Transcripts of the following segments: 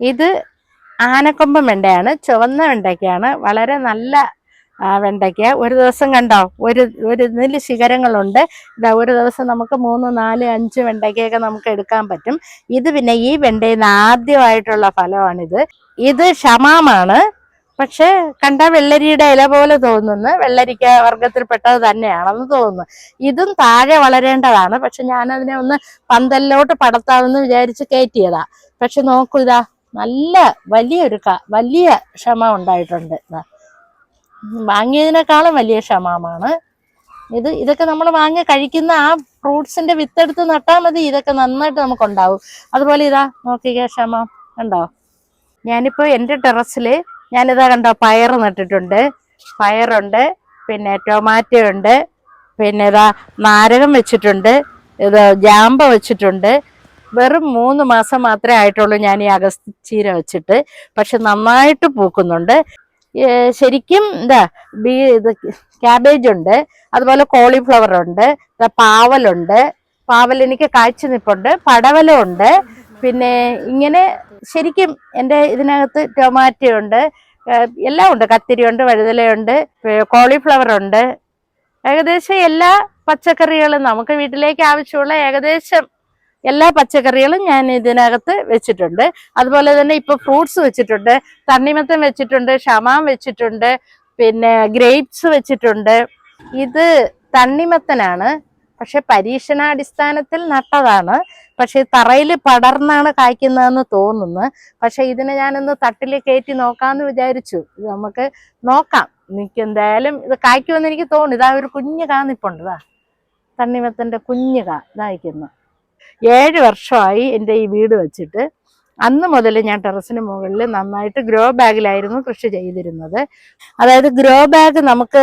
ഇത് ആനക്കൊമ്പൻ വെണ്ടയാണ്. ചുവന്ന വെണ്ടയ്ക്കാണ്. വളരെ നല്ല വെണ്ടയ്ക്ക. ഒരു ദിവസം കണ്ടോ? ഒരു ഒരു ഇതിൽ ശിഖരങ്ങളുണ്ട്. ഇതാ ഒരു ദിവസം നമുക്ക് മൂന്ന് നാല് അഞ്ച് വെണ്ടയ്ക്കയൊക്കെ നമുക്ക് എടുക്കാൻ പറ്റും. ഇത് പിന്നെ ഈ വെണ്ടയിൽ നിന്ന് ആദ്യമായിട്ടുള്ള ഫലമാണിത്. ഇത് ഷമാമാണ്. പക്ഷെ കണ്ട വെള്ളരിയുടെ ഇല പോലെ തോന്നുന്നു. വെള്ളരിക്ക വർഗത്തിൽപ്പെട്ടത് തന്നെയാണെന്ന് തോന്നുന്നു. ഇതും താഴെ വളരേണ്ടതാണ്. പക്ഷെ ഞാനതിനെ ഒന്ന് പന്തലിലോട്ട് പടത്താമെന്ന് വിചാരിച്ച് കയറ്റിയതാ. പക്ഷെ നോക്കൂ ഇതാ. നല്ല വലിയൊരു വലിയ ക്ഷമ ഉണ്ടായിട്ടുണ്ട്. വാങ്ങിയതിനേക്കാളും വലിയ ക്ഷമമാണ്. ഇത് ഇതൊക്കെ നമ്മൾ വാങ്ങി കഴിക്കുന്ന ആ ഫ്രൂട്ട്സിന്റെ വിത്തെടുത്ത് നട്ടാൽ മതി. ഇതൊക്കെ നന്നായിട്ട് നമുക്ക് ഉണ്ടാവും അതുപോലെ ഇതാ നോക്കിക്കേ ക്ഷമ. കണ്ടോ? ഞാനിപ്പോ എന്റെ ടെറസിൽ ഞാനിതാ കണ്ടോ പയർ നട്ടിട്ടുണ്ട്. പയറുണ്ട് പിന്നെ ടൊമാറ്റോ ഉണ്ട് പിന്നെ ഇതാ നാരകം വെച്ചിട്ടുണ്ട് ഇത് ജാമ്പ വെച്ചിട്ടുണ്ട്. വെറും മൂന്ന് മാസം മാത്രമേ ആയിട്ടുള്ളൂ ഞാൻ ഈ അഗസ്തി ചീര വെച്ചിട്ട്. പക്ഷെ നന്നായിട്ട് പൂക്കുന്നുണ്ട്. ശരിക്കും എന്താ ബീ ഇത് ക്യാബേജ് ഉണ്ട് അതുപോലെ കോളിഫ്ലവർ ഉണ്ട് പാവലുണ്ട്. പാവൽ എനിക്ക് കാഴ്ച നിപ്പുണ്ട്. പടവലുണ്ട് പിന്നെ ഇങ്ങനെ ശരിക്കും എന്റെ ഇതിനകത്ത് ടൊമാറ്റോ ഉണ്ട് എല്ലാം ഉണ്ട്. കത്തിരിയുണ്ട് വഴുതലയുണ്ട് കോളിഫ്ലവർ ഉണ്ട് ഏകദേശം എല്ലാ പച്ചക്കറികളും നമുക്ക് വീട്ടിലേക്ക് ആവശ്യമുള്ള ഏകദേശം എല്ലാ പച്ചക്കറികളും ഞാൻ ഇതിനകത്ത് വെച്ചിട്ടുണ്ട്. അതുപോലെ തന്നെ ഇപ്പൊ ഫ്രൂട്ട്സ് വെച്ചിട്ടുണ്ട് തണ്ണിമത്തം വെച്ചിട്ടുണ്ട് ഷമാം വെച്ചിട്ടുണ്ട് പിന്നെ ഗ്രേപ്സ് വെച്ചിട്ടുണ്ട്. ഇത് തണ്ണിമത്തനാണ് പക്ഷെ പരീക്ഷണാടിസ്ഥാനത്തിൽ നട്ടതാണ്. പക്ഷെ തറയിൽ പടർന്നാണ് കായ്ക്കുന്നതെന്ന് തോന്നുന്നു. പക്ഷെ ഇതിനെ ഞാനൊന്ന് തട്ടിൽ കയറ്റി നോക്കാന്ന് വിചാരിച്ചു. ഇത് നമുക്ക് നോക്കാം. എനിക്ക് എന്തായാലും ഇത് കായ്ക്കുമെന്ന് എനിക്ക് തോന്നുന്നു. ഇതാ ഒരു കുഞ്ഞു കാ നിപ്പുണ്ട് ഇതാ തണ്ണിമത്തന്റെ കുഞ്ഞു കാ ഇതായിരിക്കുന്നു ഏഴ് വർഷമായി എന്റെ ഈ വീട് വെച്ചിട്ട്. അന്ന് മുതൽ ഞാൻ ടെറസിന് മുകളിൽ നന്നായിട്ട് ഗ്രോ ബാഗിലായിരുന്നു കൃഷി ചെയ്തിരുന്നത്. അതായത് ഗ്രോ ബാഗ് നമുക്ക്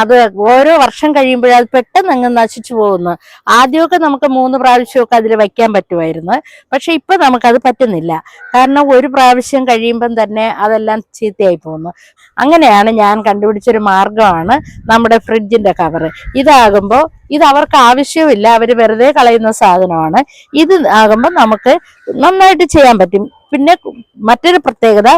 അത് ഓരോ വർഷം കഴിയുമ്പോഴേ അത് പെട്ടെന്ന് അങ്ങ് നശിച്ചു പോകുന്നു. ആദ്യമൊക്കെ നമുക്ക് മൂന്ന് പ്രാവശ്യമൊക്കെ അതിൽ വയ്ക്കാൻ പറ്റുമായിരുന്നു. പക്ഷെ ഇപ്പൊ നമുക്കത് പറ്റുന്നില്ല. കാരണം ഒരു പ്രാവശ്യം കഴിയുമ്പം തന്നെ അതെല്ലാം ചീത്തയായി പോകുന്നു. അങ്ങനെയാണ് ഞാൻ കണ്ടുപിടിച്ചൊരു മാർഗമാണ് നമ്മുടെ ഫ്രിഡ്ജിന്റെ കവറ്. ഇതാകുമ്പോൾ ഇത് അവർക്ക് ആവശ്യമില്ല അവർ വെറുതെ കളയുന്ന സാധനമാണ്. ഇത് ആകുമ്പോൾ നമുക്ക് നന്നായിട്ട് ചെയ്യാൻ പറ്റും. പിന്നെ മറ്റൊരു പ്രത്യേകത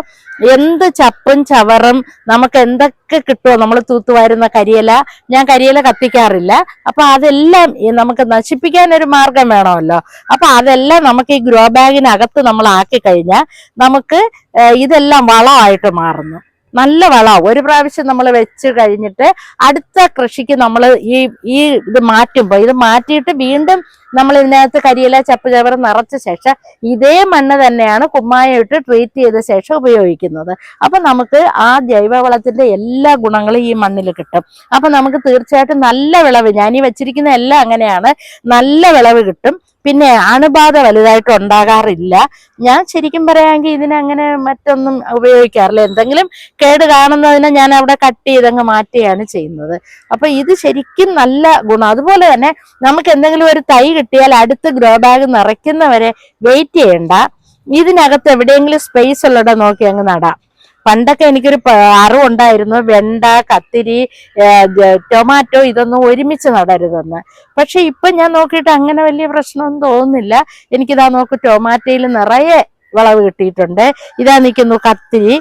എന്ത് ചപ്പും ചവറും നമുക്ക് എന്തൊക്കെ കിട്ടുമോ നമ്മൾ തൂത്തുവാരുന്ന കരിയില ഞാൻ കരിയില കത്തിക്കാറില്ല. അപ്പൊ അതെല്ലാം നമുക്ക് നശിപ്പിക്കാൻ ഒരു മാർഗം വേണമല്ലോ. അപ്പൊ അതെല്ലാം നമുക്ക് ഈ ഗ്രോ ബാഗിനകത്ത് നമ്മൾ ആക്കി കഴിഞ്ഞാൽ നമുക്ക് ഇതെല്ലാം വളമായിട്ട് മാറുന്നു. നല്ല വളം ഒരു പ്രാവശ്യം നമ്മൾ വെച്ച് കഴിഞ്ഞിട്ട് അടുത്ത കൃഷിക്ക് നമ്മൾ ഈ ഈ ഇത് മാറ്റുമ്പോൾ ഇത് മാറ്റിയിട്ട് വീണ്ടും നമ്മൾ ഇതിനകത്ത് കരിയില ചപ്പ് ചവർ നിറച്ച ശേഷം ഇതേ മണ്ണ് തന്നെയാണ് കുമ്മായം ഇട്ട് ട്രീറ്റ് ചെയ്ത ശേഷം ഉപയോഗിക്കുന്നത്. അപ്പൊ നമുക്ക് ആ ജൈവവളത്തിന്റെ എല്ലാ ഗുണങ്ങളും ഈ മണ്ണിൽ കിട്ടും. അപ്പൊ നമുക്ക് തീർച്ചയായിട്ടും നല്ല വിളവ് ഞാൻ ഈ വെച്ചിരിക്കുന്ന എല്ലാം അങ്ങനെയാണ് നല്ല വിളവ് കിട്ടും. പിന്നെ അണുബാധ വലുതായിട്ട് ഉണ്ടാകാറില്ല. ഞാൻ ശരിക്കും പറയാമെങ്കിൽ ഇതിനങ്ങനെ മറ്റൊന്നും ഉപയോഗിക്കാറില്ല. എന്തെങ്കിലും കേട് കാണുന്നതിനെ ഞാൻ അവിടെ കട്ട് ചെയ്തങ്ങ് മാറ്റുകയാണ് ചെയ്യുന്നത്. അപ്പൊ ഇത് ശരിക്കും നല്ല ഗുണം. അതുപോലെ തന്നെ നമുക്ക് എന്തെങ്കിലും ഒരു തൈ കിട്ടിയാൽ അടുത്ത ഗ്രോ ബാഗ് നിറയ്ക്കുന്നവരെ വെയിറ്റ് ചെയ്യണ്ട. ഇതിനകത്ത് എവിടെയെങ്കിലും സ്പേസ് ഉള്ളട നോക്കി അങ്ങ് നടാം. പണ്ടൊക്കെ എനിക്കൊരു അറിവുണ്ടായിരുന്നു വെണ്ട കത്തിരി ടൊമാറ്റോ ഇതൊന്നും ഒരുമിച്ച് നടരുതെന്ന്. പക്ഷെ ഇപ്പൊ ഞാൻ നോക്കിയിട്ട് അങ്ങനെ വലിയ പ്രശ്നമൊന്നും തോന്നുന്നില്ല. എനിക്കിതാ നോക്ക് ടൊമാറ്റോയിൽ നിറയെ വിളവ് കിട്ടിയിട്ടുണ്ട്. ഇതാ നിൽക്കുന്നു കത്തിരി.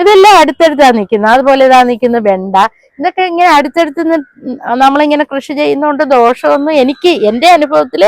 ഇതെല്ലാം അടുത്തടുത്താ നിൽക്കുന്നത്. അതുപോലെ ഇതാ നിൽക്കുന്ന വെണ്ട. ഇതൊക്കെ ഇങ്ങനെ അടുത്തടുത്ത് നമ്മളിങ്ങനെ കൃഷി ചെയ്യുന്നതുകൊണ്ട് ദോഷമൊന്നും എനിക്ക് എന്റെ അനുഭവത്തിൽ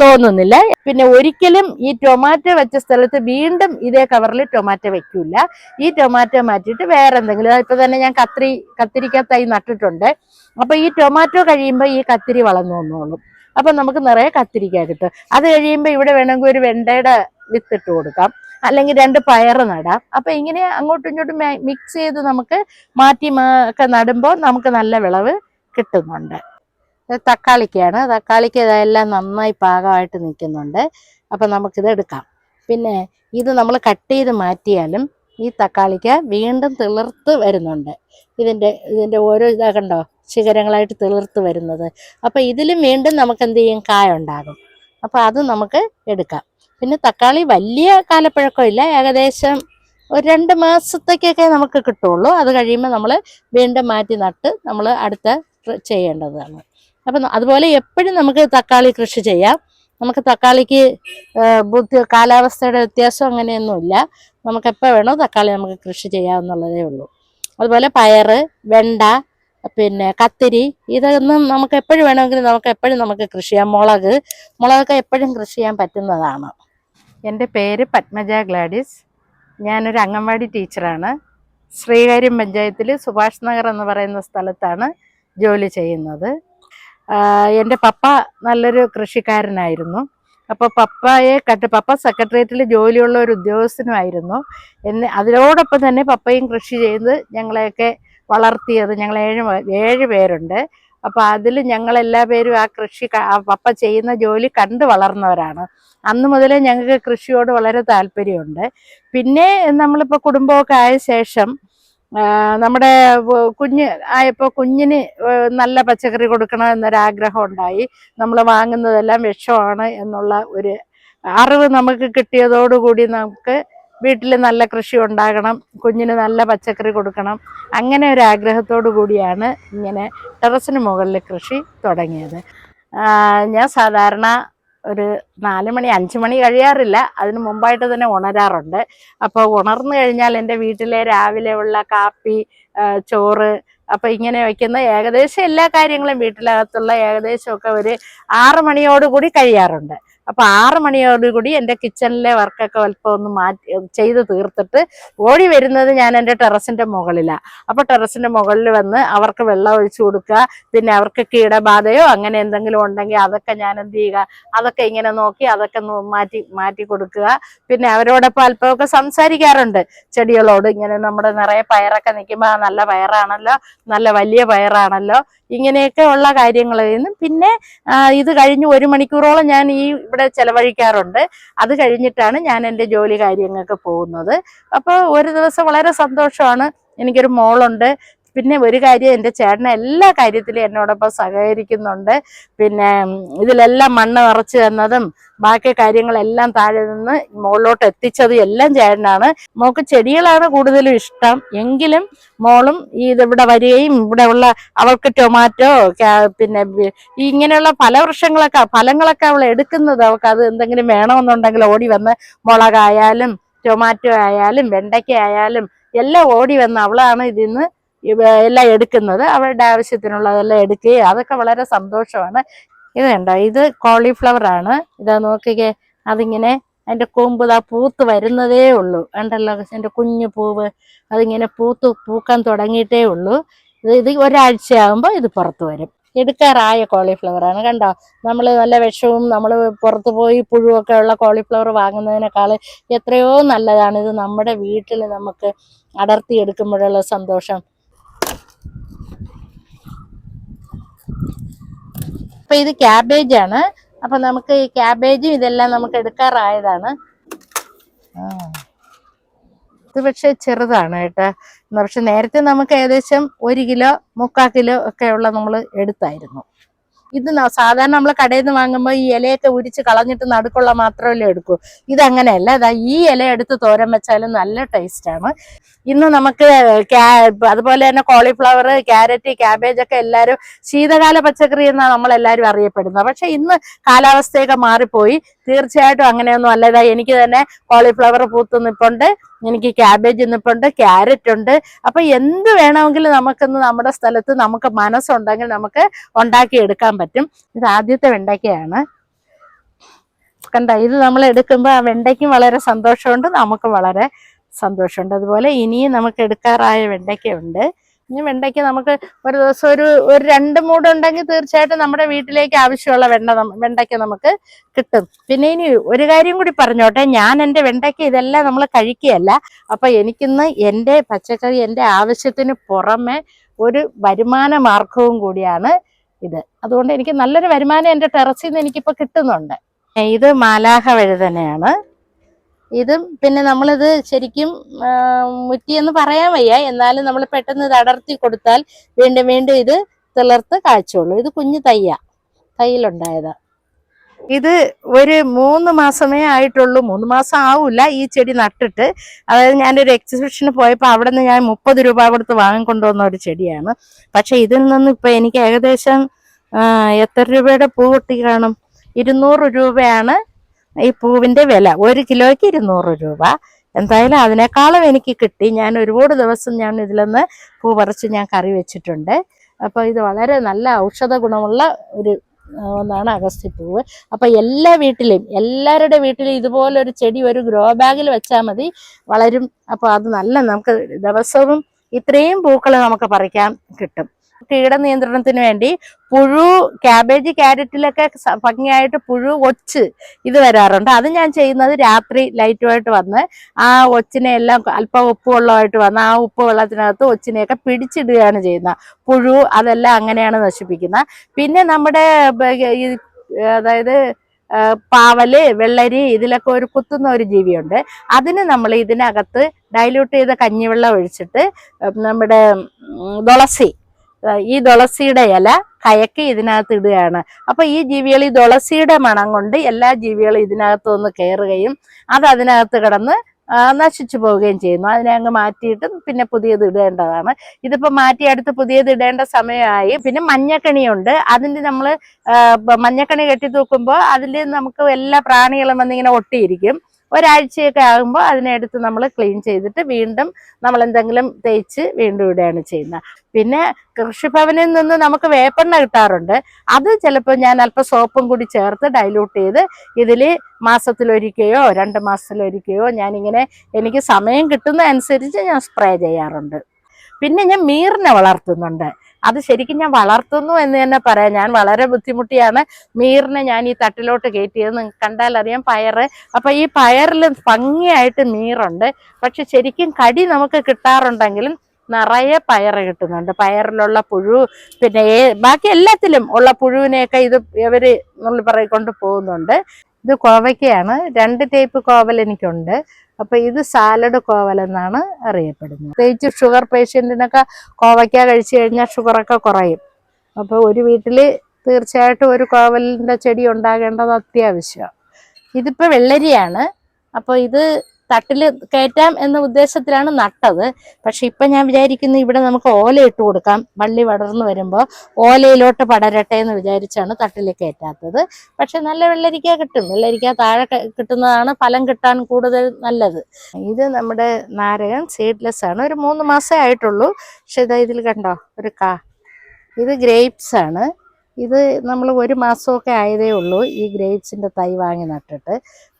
തോന്നുന്നില്ല. പിന്നെ ഒരിക്കലും ഈ ടൊമാറ്റോ വെച്ച സ്ഥലത്ത് വീണ്ടും ഇതേ കവറിൽ ടൊമാറ്റോ വെക്കില്ല ഈ ടൊമാറ്റോ മാറ്റിയിട്ട് വേറെ എന്തെങ്കിലും ഇപ്പൊ തന്നെ ഞാൻ കത്തിരി കത്തിരിക്ക തൈ നട്ടിട്ടുണ്ട്. അപ്പൊ ഈ ടൊമാറ്റോ കഴിയുമ്പോൾ ഈ കത്തിരി വളർന്നു വന്നോളും. അപ്പൊ നമുക്ക് നിറയെ കത്തിരിക്ക കിട്ടും. അത് കഴിയുമ്പോൾ ഇവിടെ വേണമെങ്കിൽ ഒരു വെണ്ടയുടെ വിത്തിട്ട് കൊടുക്കാം. അല്ലെങ്കിൽ രണ്ട് പയർ നടാം. അപ്പൊ ഇങ്ങനെ അങ്ങോട്ടും ഇങ്ങോട്ടും മിക്സ് ചെയ്ത് നമുക്ക് മാറ്റി ഒക്കെ നടുമ്പോൾ നമുക്ക് നല്ല വിളവ് കിട്ടുന്നുണ്ട്. തക്കാളിക്കാണ്. തക്കാളിക്ക് ഇതെല്ലാം നന്നായി പാകമായിട്ട് നിൽക്കുന്നുണ്ട്. അപ്പൊ നമുക്കിത് എടുക്കാം. പിന്നെ ഇത് നമ്മൾ കട്ട് ചെയ്ത് മാറ്റിയാലും ഈ തക്കാളിക്ക് വീണ്ടും തിളിർത്ത് വരുന്നുണ്ട്. ഇതിന്റെ ഇതിന്റെ ഓരോ ഇതാ കണ്ടോ? ശിഖരങ്ങളായിട്ട് തിളിർത്ത് വരുന്നത്. അപ്പോൾ ഇതിലും വീണ്ടും നമുക്ക് എന്ത് ചെയ്യും? കായ ഉണ്ടാകും. അപ്പം അത് നമുക്ക് എടുക്കാം. പിന്നെ തക്കാളി വലിയ കാലപ്പഴക്കമില്ല. ഏകദേശം ഒരു രണ്ട് മാസത്തേക്കൊക്കെ നമുക്ക് കിട്ടുള്ളൂ. അത് കഴിയുമ്പോൾ നമ്മൾ വീണ്ടും മാറ്റി നട്ട് നമ്മൾ അടുത്ത ചെയ്യേണ്ടതാണ്. അപ്പം അതുപോലെ എപ്പോഴും നമുക്ക് തക്കാളി കൃഷി ചെയ്യാം. നമുക്ക് തക്കാളിക്ക് ബുദ്ധി കാലാവസ്ഥയുടെ വ്യത്യാസം അങ്ങനെയൊന്നുമില്ല. നമുക്ക് എപ്പോൾ വേണോ തക്കാളി നമുക്ക് കൃഷി ചെയ്യാമെന്നുള്ളതേ ഉള്ളൂ. അതുപോലെ പയർ വെണ്ട പിന്നെ കത്തിരി ഇതൊന്നും നമുക്ക് എപ്പോഴും വേണമെങ്കിലും നമുക്ക് എപ്പോഴും നമുക്ക് കൃഷി ചെയ്യാം. മുളക് മുളകൊക്കെ എപ്പോഴും കൃഷി ചെയ്യാൻ പറ്റുന്നതാണ്. എന്റെ പേര് പത്മജ ഗ്ലാഡിസ്. ഞാനൊരു അംഗൻവാടി ടീച്ചറാണ്. ശ്രീകാര്യം പഞ്ചായത്തിൽ സുഭാഷ് നഗർ എന്ന് പറയുന്ന സ്ഥലത്താണ് ജോലി ചെയ്യുന്നത്. എന്റെ പപ്പ നല്ലൊരു കൃഷിക്കാരനായിരുന്നു. അപ്പോൾ പപ്പയെ കട്ട് പപ്പ സെക്രട്ടേറിയറ്റിൽ ജോലിയുള്ള ഒരു ഉദ്യോഗസ്ഥനുമായിരുന്നു. എന്നെ അതിനോടൊപ്പം തന്നെ പപ്പയും കൃഷി ചെയ്ത് ഞങ്ങളെയൊക്കെ വളർത്തിയത് ഞങ്ങൾ ഏഴ് ഏഴ് പേരുണ്ട്. അപ്പോൾ അതിൽ ഞങ്ങൾ എല്ലാ പേരും ആ കൃഷി പപ്പ ചെയ്യുന്ന ജോലി കണ്ട് വളർന്നവരാണ്. അന്ന് മുതലേ ഞങ്ങൾക്ക് കൃഷിയോട് വളരെ താല്പര്യമുണ്ട്. പിന്നെ നമ്മളിപ്പോൾ കുടുംബമൊക്കെ ആയ ശേഷം നമ്മുടെ കുഞ്ഞ് ആയപ്പോൾ കുഞ്ഞിന് നല്ല പച്ചക്കറി കൊടുക്കണം എന്നൊരാഗ്രഹം ഉണ്ടായി നമ്മൾ വാങ്ങുന്നതെല്ലാം വിഷമാണ് എന്നുള്ള ഒരു അറിവ് നമുക്ക് കിട്ടിയതോടുകൂടി നമുക്ക് വീട്ടിൽ നല്ല കൃഷി ഉണ്ടാകണം കുഞ്ഞിന് നല്ല പച്ചക്കറി കൊടുക്കണം. അങ്ങനെ ഒരു ആഗ്രഹത്തോടു കൂടിയാണ് ഇങ്ങനെ ടെറസിന് മുകളിൽ കൃഷി തുടങ്ങിയത്. ഞാൻ സാധാരണ ഒരു നാല് മണി അഞ്ച് മണി കഴിയാറില്ല. അതിന് മുമ്പായിട്ട് തന്നെ ഉണരാറുണ്ട്. അപ്പോൾ ഉണർന്നു കഴിഞ്ഞാൽ എന്റെ വീട്ടിലെ രാവിലെ ഉള്ള കാപ്പി ചോറ് അപ്പോൾ ഇങ്ങനെ വയ്ക്കുന്ന ഏകദേശം എല്ലാ കാര്യങ്ങളും വീട്ടിലകത്തുള്ള ഏകദേശമൊക്കെ ഒരു ആറ് മണിയോടുകൂടി കഴിയാറുണ്ട്. അപ്പോൾ ആറ് മണിയോടുകൂടി എന്റെ കിച്ചണിലെ വർക്കൊക്കെ അല്പം ഒന്ന് മാറ്റി ചെയ്ത് തീർത്തിട്ട് ഓടി വരുന്നത് ഞാൻ എന്റെ ടെറസിന്റെ മുകളിലാണ് അപ്പോൾ ടെറസിന്റെ മുകളിൽ വന്ന് അവർക്ക് വെള്ളം ഒഴിച്ചു കൊടുക്കുക പിന്നെ അവർക്ക് കീടബാധയോ അങ്ങനെ എന്തെങ്കിലും ഉണ്ടെങ്കിൽ അതൊക്കെ ഞാൻ എന്ത് ചെയ്യുക അതൊക്കെ ഇങ്ങനെ നോക്കി അതൊക്കെ മാറ്റി മാറ്റി കൊടുക്കുക. പിന്നെ അവരോടൊപ്പം അല്പമൊക്കെ സംസാരിക്കാറുണ്ട്. ചെടികളോട് ഇങ്ങനെ നമ്മുടെ നിറയെ പയറൊക്കെ നിൽക്കുമ്പോൾ നല്ല പയറാണല്ലോ നല്ല വലിയ പയറാണല്ലോ ഇങ്ങനെയൊക്കെ ഉള്ള കാര്യങ്ങളിൽ നിന്നും. പിന്നെ ഇത് കഴിഞ്ഞ് ഒരു മണിക്കൂറോളം ഞാൻ ഈ ഇവിടെ ചെലവഴിക്കാറുണ്ട്. അത് കഴിഞ്ഞിട്ടാണ് ഞാൻ എന്റെ ജോലി കാര്യങ്ങൾക്ക് പോകുന്നത്. അപ്പോൾ ഒരു ദിവസം വളരെ സന്തോഷമാണ്. എനിക്കൊരു മോളുണ്ട്. പിന്നെ ഒരു കാര്യം എന്റെ ചേട്ടൻ എല്ലാ കാര്യത്തിലും എന്നോടൊപ്പം സഹകരിക്കുന്നുണ്ട്. പിന്നെ ഇതിലെല്ലാം മണ്ണ് നിറച്ച് തന്നതും ബാക്കി കാര്യങ്ങളെല്ലാം താഴെ നിന്ന് മുകളിലോട്ട് എത്തിച്ചതും എല്ലാം ചേട്ടനാണ്. മോക്ക് ചെടികളാണ് കൂടുതലും ഇഷ്ടം. എങ്കിലും മോളും ഈ ഇതിവിടെ വരികയും ഇവിടെ ഉള്ള അവൾക്ക് ടൊമാറ്റോ പിന്നെ ഇങ്ങനെയുള്ള പല വൃക്ഷങ്ങളൊക്കെ ഫലങ്ങളൊക്കെ അവൾ എടുക്കുന്നത് അവൾക്ക് അത് എന്തെങ്കിലും വേണമെന്നുണ്ടെങ്കിൽ ഓടി വന്ന് മുളകായാലും ടൊമാറ്റോ ആയാലും വെണ്ടയ്ക്ക ആയാലും എല്ലാം ഓടി വന്ന് അവളാണ് ഇതിന്ന് എല്ലാം എടുക്കുന്നത് അവരുടെ ആവശ്യത്തിനുള്ളതെല്ലാം എടുക്കുകയും അതൊക്കെ വളരെ സന്തോഷമാണ്. ഇത് കണ്ടോ? ഇത് കോളിഫ്ലവർ ആണ്. ഇതാ നോക്കിക്കേ അതിങ്ങനെ അതിന്റെ കൊമ്പ് ഇതാ പൂത്ത് വരുന്നതേ ഉള്ളൂ. കണ്ടല്ലോ? എന്റെ കുഞ്ഞു പൂവ് അതിങ്ങനെ പൂത്ത് പൂക്കാൻ തുടങ്ങിയിട്ടേ ഉള്ളൂ. ഇത് ഇത് ഒരാഴ്ചയാകുമ്പോൾ ഇത് പുറത്ത് വരും. എടുക്കാറായ കോളിഫ്ലവർ ആണ്. കണ്ടോ? നമ്മൾ നല്ല വിഷവും നമ്മൾ പുറത്ത് പോയി പുഴുവൊക്കെ ഉള്ള കോളിഫ്ലവർ വാങ്ങുന്നതിനേക്കാൾ എത്രയോ നല്ലതാണ്. ഇത് നമ്മുടെ വീട്ടിൽ നമുക്ക് അടർത്തി എടുക്കുമ്പോഴുള്ള സന്തോഷം. അപ്പൊ ഇത് ക്യാബേജ് ആണ്. അപ്പൊ നമുക്ക് ഈ ക്യാബേജും ഇതെല്ലാം നമുക്ക് എടുക്കാറായതാണ്. ഇത് പക്ഷെ ചെറുതാണ് കേട്ടോ. പക്ഷെ നേരത്തെ നമുക്ക് ഏകദേശം ഒരു കിലോ മുക്കാൽ കിലോ ഒക്കെ ഉള്ള നമ്മൾ എടുത്തായിരുന്നു. ഇത് സാധാരണ നമ്മൾ കടയിൽ നിന്ന് വാങ്ങുമ്പോൾ ഈ ഇലയൊക്കെ ഉരിച്ച് കളഞ്ഞിട്ട് നടുക്കുള്ള മാത്രമല്ലേ എടുക്കൂ. ഇതങ്ങനെയല്ല ഇതാ ഈ ഇല എടുത്ത് തോരൻ വെച്ചാലും നല്ല ടേസ്റ്റ് ആണ് ഇന്ന് നമുക്ക് അതുപോലെ തന്നെ കോളിഫ്ലവർ ക്യാരറ്റ് ക്യാബേജ് ഒക്കെ എല്ലാവരും ശീതകാല പച്ചക്കറി എന്നാണ് നമ്മൾ എല്ലാവരും അറിയപ്പെടുന്നത്. പക്ഷെ ഇന്ന് കാലാവസ്ഥയൊക്കെ മാറിപ്പോയി. തീർച്ചയായിട്ടും അങ്ങനെയൊന്നും അല്ല. ഇതാ എനിക്ക് തന്നെ കോളിഫ്ലവർ പൂത്ത് നിപ്പുണ്ട് എനിക്ക് ക്യാബേജ് നിപ്പുണ്ട് ക്യാരറ്റ് ഉണ്ട്. അപ്പൊ എന്ത് വേണമെങ്കിലും നമുക്കിന്ന് നമ്മുടെ സ്ഥലത്ത് നമുക്ക് മനസ്സുണ്ടെങ്കിൽ നമുക്ക് ഉണ്ടാക്കി എടുക്കാൻ പറ്റും. ഇത് ആദ്യത്തെ വെണ്ടയ്ക്കയാണ്. കണ്ട? ഇത് നമ്മൾ എടുക്കുമ്പോൾ ആ വെണ്ടയ്ക്കും വളരെ സന്തോഷമുണ്ട് നമുക്ക് വളരെ സന്തോഷമുണ്ട്. അതുപോലെ ഇനിയും നമുക്ക് എടുക്കാറായ വെണ്ടയ്ക്കയുണ്ട് ഇനി വെണ്ടയ്ക്ക നമുക്ക് ഒരു ദിവസം ഒരു ഒരു രണ്ട് മൂടുണ്ടെങ്കിൽ തീർച്ചയായിട്ടും നമ്മുടെ വീട്ടിലേക്ക് ആവശ്യമുള്ള വെണ്ട വെണ്ടയ്ക്ക് നമുക്ക് കിട്ടും. പിന്നെ ഇനി ഒരു കാര്യം കൂടി പറഞ്ഞോട്ടെ. ഞാൻ എന്റെ വെണ്ടയ്ക്ക ഇതെല്ലാം നമ്മൾ കഴിക്കുകയല്ല. അപ്പൊ എനിക്കിന്ന് എന്റെ പച്ചക്കറി എന്റെ ആവശ്യത്തിന് പുറമെ ഒരു വരുമാന മാർഗവും കൂടിയാണ് ഇത്. അതുകൊണ്ട് എനിക്ക് നല്ലൊരു വരുമാനം എന്റെ ടെറസിൽ നിന്ന് എനിക്കിപ്പോൾ കിട്ടുന്നുണ്ട്. ഇത് മാലാഹ വഴുതനയാണ്. ഇതും പിന്നെ നമ്മളിത് ശരിക്കും മുറ്റിയെന്ന് പറയാൻ വയ്യ. എന്നാലും നമ്മൾ പെട്ടെന്ന് ഇത് അടർത്തി കൊടുത്താൽ വീണ്ടും വീണ്ടും ഇത് തിളർത്ത് കാഴ്ചയുള്ളൂ. ഇത് കുഞ്ഞു തയ്യ. തയ്യിലുണ്ടായതാ. ഇത് ഒരു മൂന്ന് മാസമേ ആയിട്ടുള്ളൂ. മൂന്ന് മാസം ആവില്ല ഈ ചെടി നട്ടിട്ട്. അതായത് ഞാനൊരു എക്സിബിഷന് പോയപ്പോൾ അവിടെ നിന്ന് ഞാൻ മുപ്പത് രൂപ കൊടുത്ത് വാങ്ങിക്കൊണ്ടുവന്ന ഒരു ചെടിയാണ്. പക്ഷെ ഇതിൽ നിന്ന് ഇപ്പൊ എനിക്ക് ഏകദേശം എത്ര രൂപയുടെ പൂ പൊട്ടി കാണും? ഇരുന്നൂറ് രൂപയാണ് ഈ പൂവിന്റെ വില ഒരു കിലോയ്ക്ക് ഇരുന്നൂറ് രൂപ. എന്തായാലും അതിനേക്കാളും എനിക്ക് കിട്ടി. ഞാൻ ഒരുപാട് ദിവസം ഞാൻ ഇതിൽ നിന്ന് പൂ പറിച്ച് ഞാൻ കറി വെച്ചിട്ടുണ്ട്. അപ്പോൾ ഇത് വളരെ നല്ല ഔഷധ ഗുണമുള്ള ഒരു ഒന്നാണ് ഒന്നാണ് പൂവ് അപ്പൊ എല്ലാ വീട്ടിലും എല്ലാവരുടെ വീട്ടിലും ഇതുപോലൊരു ചെടി ഒരു ഗ്രോ ബാഗിൽ വെച്ചാൽ മതി വളരും. അപ്പോൾ അത് നല്ല നമുക്ക് ദിവസവും ഇത്രയും പൂക്കൾ നമുക്ക് പറിക്കാൻ കിട്ടും. കീടനിയന്ത്രണത്തിന് വേണ്ടി പുഴു ക്യാബേജ് ക്യാരറ്റിലൊക്കെ ഭംഗിയായിട്ട് പുഴു ഒച്ച് ഇത് വരാറുണ്ട്. അത് ഞാൻ ചെയ്യുന്നത് രാത്രി ലൈറ്റുമായിട്ട് വന്ന് ആ ഒച്ചിനെ എല്ലാം അല്പം ഉപ്പ് വെള്ളമായിട്ട് വന്ന് ആ ഉപ്പ് വെള്ളത്തിനകത്ത് ഒച്ചിനെയൊക്കെ പിടിച്ചിടുകയാണ് ചെയ്യുന്നത്. പുഴു അതെല്ലാം അങ്ങനെയാണ് നശിപ്പിക്കുന്നത്. പിന്നെ നമ്മുടെ അതായത് പാവൽ വെള്ളരി ഇതിലൊക്കെ ഒരു കുത്തുന്ന ഒരു ജീവിയുണ്ട്. അതിന് നമ്മൾ ഇതിനകത്ത് ഡൈല്യൂട്ട് ചെയ്ത കഞ്ഞിവെള്ളം ഒഴിച്ചിട്ട് നമ്മുടെ തുളസി ഈ തുളസിയുടെ ഇല കയക്കി ഇതിനകത്ത് ഇടുകയാണ്. അപ്പൊ ഈ ജീവികൾ ഈ തുളസിയുടെ മണം കൊണ്ട് എല്ലാ ജീവികളും ഇതിനകത്ത് ഒന്ന് കയറുകയും അത് അതിനകത്ത് കിടന്ന് നശിച്ചു പോവുകയും ചെയ്യുന്നു. അതിനെ അങ്ങ് മാറ്റിയിട്ട് പിന്നെ പുതിയത് ഇടേണ്ടതാണ്. ഇതിപ്പോ മാറ്റി അടുത്ത് പുതിയത് ഇടേണ്ട സമയമായി. പിന്നെ മഞ്ഞക്കണിയുണ്ട്. അതിന് നമ്മൾ മഞ്ഞക്കണി കെട്ടി തൂക്കുമ്പോൾ അതിൽ നമുക്ക് എല്ലാ പ്രാണികളും വന്നിങ്ങനെ ഒട്ടിയിരിക്കും. ഒരാഴ്ചയൊക്കെ ആകുമ്പോൾ അതിനെ എടുത്ത് നമ്മൾ ക്ലീൻ ചെയ്തിട്ട് വീണ്ടും നമ്മൾ എന്തെങ്കിലും തേച്ച് വീണ്ടും ഇടുകയാണ് ചെയ്യുന്നത്. പിന്നെ കൃഷിഭവനിൽ നിന്ന് നമുക്ക് വേപ്പെണ്ണ കിട്ടാറുണ്ട്. അത് ചിലപ്പോൾ ഞാൻ അല്പം സോപ്പും കൂടി ചേർത്ത് ഡൈലൂട്ട് ചെയ്ത് ഇതിൽ മാസത്തിലൊരിക്കയോ രണ്ട് മാസത്തിലൊരിക്കയോ ഞാനിങ്ങനെ എനിക്ക് സമയം കിട്ടുന്ന അനുസരിച്ച് ഞാൻ സ്പ്രേ ചെയ്യാറുണ്ട്. പിന്നെ ഞാൻ മീറിനെ വളർത്തുന്നുണ്ട്. അത് ശരിക്കും ഞാൻ വളർത്തുന്നു എന്ന് തന്നെ പറയാം. ഞാൻ വളരെ ബുദ്ധിമുട്ടിയാണ്. മീറിനെ ഞാൻ ഈ തട്ടിലോട്ട് കയറ്റിയത്. അറിയാം പയറ്. അപ്പൊ ഈ പയറിൽ ഭംഗിയായിട്ട് മീറുണ്ട് പക്ഷെ ശരിക്കും കടി നമുക്ക് കിട്ടാറുണ്ടെങ്കിലും നിറയെ പയറ് കിട്ടുന്നുണ്ട്. പയറിലുള്ള പുഴു പിന്നെ ബാക്കി എല്ലാത്തിലും ഉള്ള പുഴുവിനെയൊക്കെ ഇത് ഇവർ നമ്മൾ പറയിക്കൊണ്ട് പോകുന്നുണ്ട്. ഇത് കോവയ്ക്കയാണ്. രണ്ട് ടൈപ്പ് കോവൽ എനിക്കുണ്ട്. അപ്പൊ ഇത് സാലഡ് കോവൽ എന്നാണ് അറിയപ്പെടുന്നത്. പ്രത്യേകിച്ച് ഷുഗർ പേഷ്യന്റിനൊക്കെ കോവയ്ക്ക കഴിച്ചു കഴിഞ്ഞാൽ ഷുഗറൊക്കെ കുറയും. അപ്പൊ ഒരു വീട്ടിൽ തീർച്ചയായിട്ടും ഒരു കോവലിന്റെ ചെടി ഉണ്ടാകേണ്ടത് അത്യാവശ്യം ഇതിപ്പോ വെള്ളരിയാണ്. അപ്പോൾ ഇത് തട്ടിൽ കയറ്റാം എന്ന ഉദ്ദേശത്തിലാണ് നട്ടത്. പക്ഷെ ഇപ്പൊ ഞാൻ വിചാരിക്കുന്നു ഇവിടെ നമുക്ക് ഓല ഇട്ട് കൊടുക്കാം. വള്ളി വളർന്നു വരുമ്പോൾ ഓലയിലോട്ട് പടരട്ടെ എന്ന് വിചാരിച്ചാണ് തട്ടിൽ കയറ്റാത്തത്. പക്ഷെ നല്ല വെള്ളരിക്ക കിട്ടും. വെള്ളരിക്ക താഴെ കിട്ടുന്നതാണ് ഫലം കിട്ടാൻ കൂടുതൽ നല്ലത്. ഇത് നമ്മുടെ നാരകൻ സീഡ്ലെസ് ആണ്. ഒരു മൂന്ന് മാസമേ ആയിട്ടുള്ളൂ. പക്ഷെ ഇതാ ഇതിൽ കണ്ടോ? ഒരു കാ. ഇത് ഗ്രേപ്സ് ആണ്. ഇത് നമ്മൾ ഒരു മാസമൊക്കെ ആയതേ ഉള്ളൂ ഈ ഗ്രേപ്സിന്റെ തൈ വാങ്ങി നട്ടിട്ട്.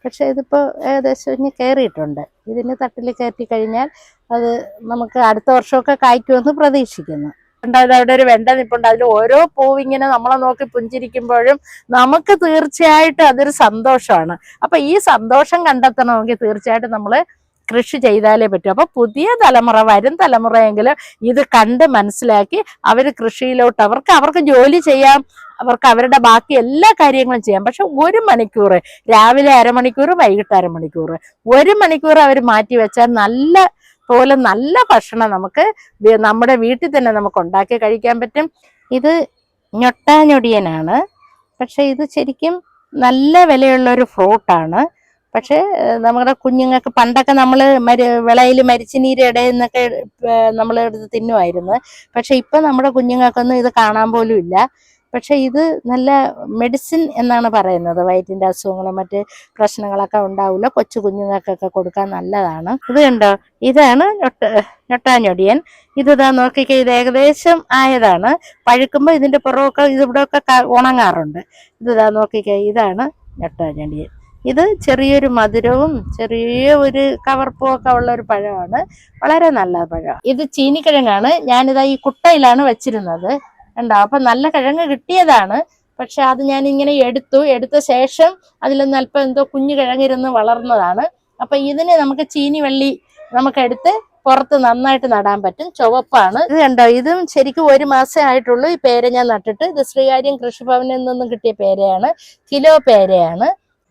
പക്ഷേ ഇതിപ്പോൾ ഏകദേശം ഇനി കയറിയിട്ടുണ്ട് ഇതിന് തട്ടിൽ കയറ്റി കഴിഞ്ഞാൽ അത് നമുക്ക് അടുത്ത വർഷമൊക്കെ കായ്ക്കുമെന്ന് പ്രതീക്ഷിക്കുന്നു. ഉണ്ടായത് അവിടെ ഒരു വെണ്ട നിപ്പുണ്ട്. അതിൽ ഓരോ പൂവിങ്ങനെ നമ്മളെ നോക്കി പുഞ്ചിരിക്കുമ്പോഴും നമുക്ക് തീർച്ചയായിട്ടും അതൊരു സന്തോഷമാണ്. അപ്പൊ ഈ സന്തോഷം കണ്ടെത്തണമെങ്കിൽ തീർച്ചയായിട്ടും നമ്മൾ കൃഷി ചെയ്താലേ പറ്റൂ. അപ്പൊ പുതിയ തലമുറ വരും തലമുറയെങ്കിലും ഇത് കണ്ട് മനസ്സിലാക്കി അവർ കൃഷിയിലോട്ട് അവർക്ക് അവർക്ക് ജോലി ചെയ്യാം അവർക്ക് അവരുടെ ബാക്കി എല്ലാ കാര്യങ്ങളും ചെയ്യാം. പക്ഷെ ഒരു മണിക്കൂർ രാവിലെ അരമണിക്കൂർ വൈകിട്ട് അരമണിക്കൂർ ഒരു മണിക്കൂർ അവർ മാറ്റി വെച്ചാൽ നല്ല പോലെ നല്ല ഭക്ഷണം നമുക്ക് നമ്മുടെ വീട്ടിൽ തന്നെ നമുക്ക് ഉണ്ടാക്കി കഴിക്കാൻ പറ്റും. ഇത് ഞൊട്ടാഞ്ഞൊടിയനാണ് പക്ഷെ ഇത് ശരിക്കും നല്ല വിലയുള്ള ഒരു ഫ്രൂട്ടാണ് പക്ഷേ നമ്മുടെ കുഞ്ഞുങ്ങൾക്ക് പണ്ടൊക്കെ നമ്മൾ മരി വിളയിൽ മരിച്ചിനീര് ഇടയെന്നൊക്കെ നമ്മൾ എടുത്ത് തിന്നുമായിരുന്നു. പക്ഷെ ഇപ്പം നമ്മുടെ കുഞ്ഞുങ്ങൾക്കൊന്നും ഇത് കാണാൻ പോലും ഇല്ല. പക്ഷെ ഇത് നല്ല മെഡിസിൻ എന്നാണ് പറയുന്നത്. വയറ്റിന്റെ അസുഖങ്ങളും മറ്റ് പ്രശ്നങ്ങളൊക്കെ ഉണ്ടാവില്ല. കൊച്ചു കുഞ്ഞുങ്ങൾക്കൊക്കെ കൊടുക്കാൻ നല്ലതാണ്. ഇത് കണ്ടോ? ഇതാണ് ഞൊട്ട ഞൊട്ടാഞ്ഞൊടിയൻ. ഇത് നോക്കിക്കേ ഇത് ഏകദേശം ആയതാണ്. പഴുക്കുമ്പോൾ ഇതിന്റെ പുറമൊക്കെ ഇതിവിടെയൊക്കെ ഉണങ്ങാറുണ്ട്. ഇതാ നോക്കിക്കേ ഇതാണ് ഞൊട്ടാഞ്ഞൊടിയൻ. ഇത് ചെറിയൊരു മധുരവും ചെറിയ ഒരു കവർപ്പും ഉള്ള ഒരു പഴമാണ്. വളരെ നല്ല പഴം ഇത് ചീനിക്കിഴങ്ങാണ്. ഞാനിതാ ഈ കുട്ടയിലാണ് വെച്ചിരുന്നത്. ഉണ്ടോ അപ്പൊ നല്ല കിഴങ്ങ് കിട്ടിയതാണ്. പക്ഷെ അത് ഞാൻ ഇങ്ങനെ എടുത്തു. എടുത്ത ശേഷം അതിൽ നിന്ന് അല്പം എന്തോ കുഞ്ഞു കിഴങ്ങിരുന്ന് വളർന്നതാണ്. അപ്പൊ ഇതിന് നമുക്ക് ചീനി വെള്ളി നമുക്ക് എടുത്ത് പുറത്ത് നന്നായിട്ട് നടാൻ പറ്റും. ചുവപ്പാണ്. ഇത് കണ്ടോ? ഇതും ശരിക്കും ഒരു മാസേ ആയിട്ടുള്ളൂ ഈ പേര ഞാൻ നട്ടിട്ട്. ഇത് ശ്രീകാര്യം കൃഷിഭവനിൽ നിന്നും കിട്ടിയ പേരയാണ്. കിലോ പേരയാണ്.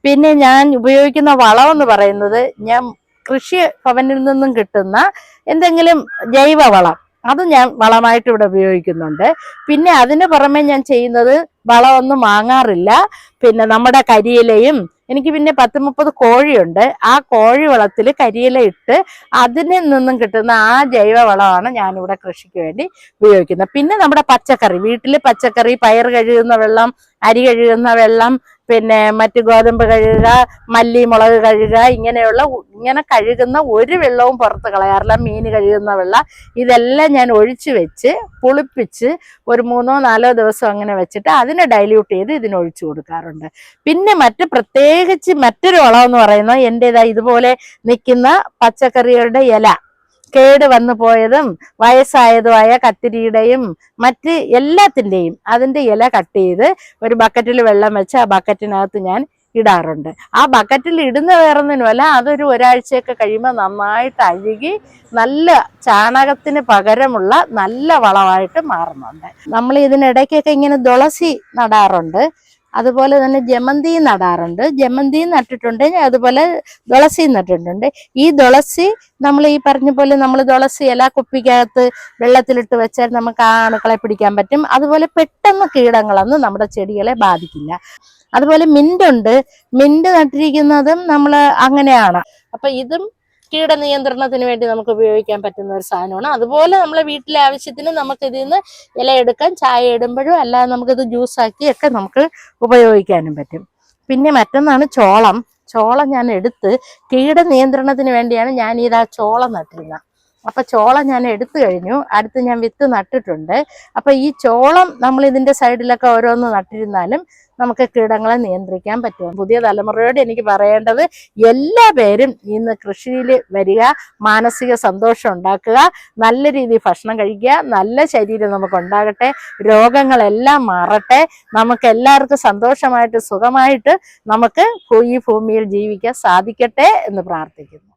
പിന്നെ ഞാൻ ഉപയോഗിക്കുന്ന വളം എന്ന് പറയുന്നത് ഞാൻ കൃഷി ഭവനിൽ നിന്നും കിട്ടുന്ന എന്തെങ്കിലും ജൈവ വളം. അത് ഞാൻ വളമായിട്ട് ഇവിടെ ഉപയോഗിക്കുന്നുണ്ട്. പിന്നെ അതിന് പുറമെ ഞാൻ ചെയ്യുന്നത് വളമൊന്നും വാങ്ങാറില്ല. പിന്നെ നമ്മുടെ കരിയിലയും എനിക്ക് പിന്നെ പത്ത് മുപ്പത് കോഴിയുണ്ട്. ആ കോഴി വളത്തിൽ കരിയില ഇട്ട് അതിൽ നിന്നും കിട്ടുന്ന ആ ജൈവ വളമാണ് ഞാനിവിടെ കൃഷിക്ക് വേണ്ടി ഉപയോഗിക്കുന്നത്. പിന്നെ നമ്മുടെ പച്ചക്കറി വീട്ടിൽ പച്ചക്കറി പയർ കഴുകുന്ന വെള്ളം അരി കഴുകുന്ന വെള്ളം പിന്നെ മറ്റു ഗോതമ്പ് കഴുകുക മല്ലി മുളക് കഴുകുക ഇങ്ങനെയുള്ള ഇങ്ങനെ കഴുകുന്ന ഒരു വെള്ളവും പുറത്ത് കളയാറില്ല. മീൻ കഴുകുന്ന വെള്ളം. ഇതെല്ലാം ഞാൻ ഒഴിച്ചു വെച്ച് പുളിപ്പിച്ച് ഒരു മൂന്നോ നാലോ ദിവസം അങ്ങനെ വെച്ചിട്ട് അതിനെ ഡൈല്യൂട്ട് ചെയ്ത് ഇതിനൊഴിച്ചു കൊടുക്കാറുണ്ട്. പിന്നെ മറ്റ് പ്രത്യേകിച്ച് മറ്റൊരു വളം എന്ന് പറയുന്നത് എന്റെതാ ഇതുപോലെ നിൽക്കുന്ന പച്ചക്കറികളുടെ ഇല. കേട് വന്നു പോയതും വയസ്സായതുമായ കത്തിരിയുടെയും മറ്റ് എല്ലാത്തിന്റെയും അതിന്റെ ഇല കട്ട് ചെയ്ത് ഒരു ബക്കറ്റിൽ വെള്ളം വെച്ച് ആ ബക്കറ്റിനകത്ത് ഞാൻ ഇടാറുണ്ട്. ആ ബക്കറ്റിൽ ഇടുന്ന വേറൊന്നിനുമല്ല അതൊരു ഒരാഴ്ചയൊക്കെ കഴിയുമ്പോൾ നന്നായിട്ട് അഴുകി നല്ല ചാണകത്തിന് പകരമുള്ള നല്ല വളമായിട്ട് മാറുന്നുണ്ട്. നമ്മൾ ഇതിനിടയ്ക്കൊക്കെ ഇങ്ങനെ തുളസി നടാറുണ്ട്. അതുപോലെ തന്നെ ജമന്തി നടാറുണ്ട്. ജമന്തി നട്ടിട്ടുണ്ട്. അതുപോലെ തുളസി നട്ടിട്ടുണ്ട്. ഈ തുളസി നമ്മൾ ഈ പറഞ്ഞ പോലെ നമ്മൾ തുളസി ഇല കുപ്പിക്കകത്ത് വെള്ളത്തിലിട്ട് വെച്ചാൽ നമുക്ക് ആ അണുക്കളെ പിടിക്കാൻ പറ്റും. അതുപോലെ പെട്ടെന്ന് കീടങ്ങളൊന്നും നമ്മുടെ ചെടികളെ ബാധിക്കില്ല. അതുപോലെ മിന്റുണ്ട് മിന്റ് നട്ടിരിക്കുന്നതും നമ്മൾ അങ്ങനെയാണ്. അപ്പൊ ഇതും കീടനിയന്ത്രണത്തിന് വേണ്ടി നമുക്ക് ഉപയോഗിക്കാൻ പറ്റുന്ന ഒരു സാധനമാണ്. അതുപോലെ നമ്മളെ വീട്ടിലെ ആവശ്യത്തിന് നമുക്ക് ഇതിൽ നിന്ന് ഇല എടുക്കാം ചായ ഇടുമ്പോഴും അല്ലാതെ നമുക്കിത് ജ്യൂസാക്കി ഒക്കെ നമുക്ക് ഉപയോഗിക്കാനും പറ്റും. പിന്നെ മറ്റൊന്നാണ് ചോളം. ചോളം ഞാൻ എടുത്ത് കീടനിയന്ത്രണത്തിന് വേണ്ടിയാണ് ഞാൻ ഇതാ ചോളം നട്ടിരുന്നത്. അപ്പൊ ചോളം ഞാൻ എടുത്തു കഴിഞ്ഞു. അടുത്ത് ഞാൻ വിത്ത് നട്ടിട്ടുണ്ട്. അപ്പൊ ഈ ചോളം നമ്മൾ ഇതിന്റെ സൈഡിലൊക്കെ ഓരോന്ന് നട്ടിരുന്നാലും നമുക്ക് കീടങ്ങളെ നിയന്ത്രിക്കാൻ പറ്റും. പുതിയ തലമുറയോട് എനിക്ക് പറയേണ്ടത് എല്ലാ പേരും ഇന്ന് കൃഷിയിൽ വരിക മാനസിക സന്തോഷം ഉണ്ടാക്കുക നല്ല രീതിയിൽ ഭക്ഷണം കഴിക്കുക നല്ല ശരീരം നമുക്ക് ഉണ്ടാകട്ടെ രോഗങ്ങളെല്ലാം മാറട്ടെ നമുക്ക് എല്ലാവർക്കും സന്തോഷമായിട്ട് സുഖമായിട്ട് നമുക്ക് ഈ ഭൂമിയിൽ ജീവിക്കാൻ സാധിക്കട്ടെ എന്ന് പ്രാർത്ഥിക്കുന്നു.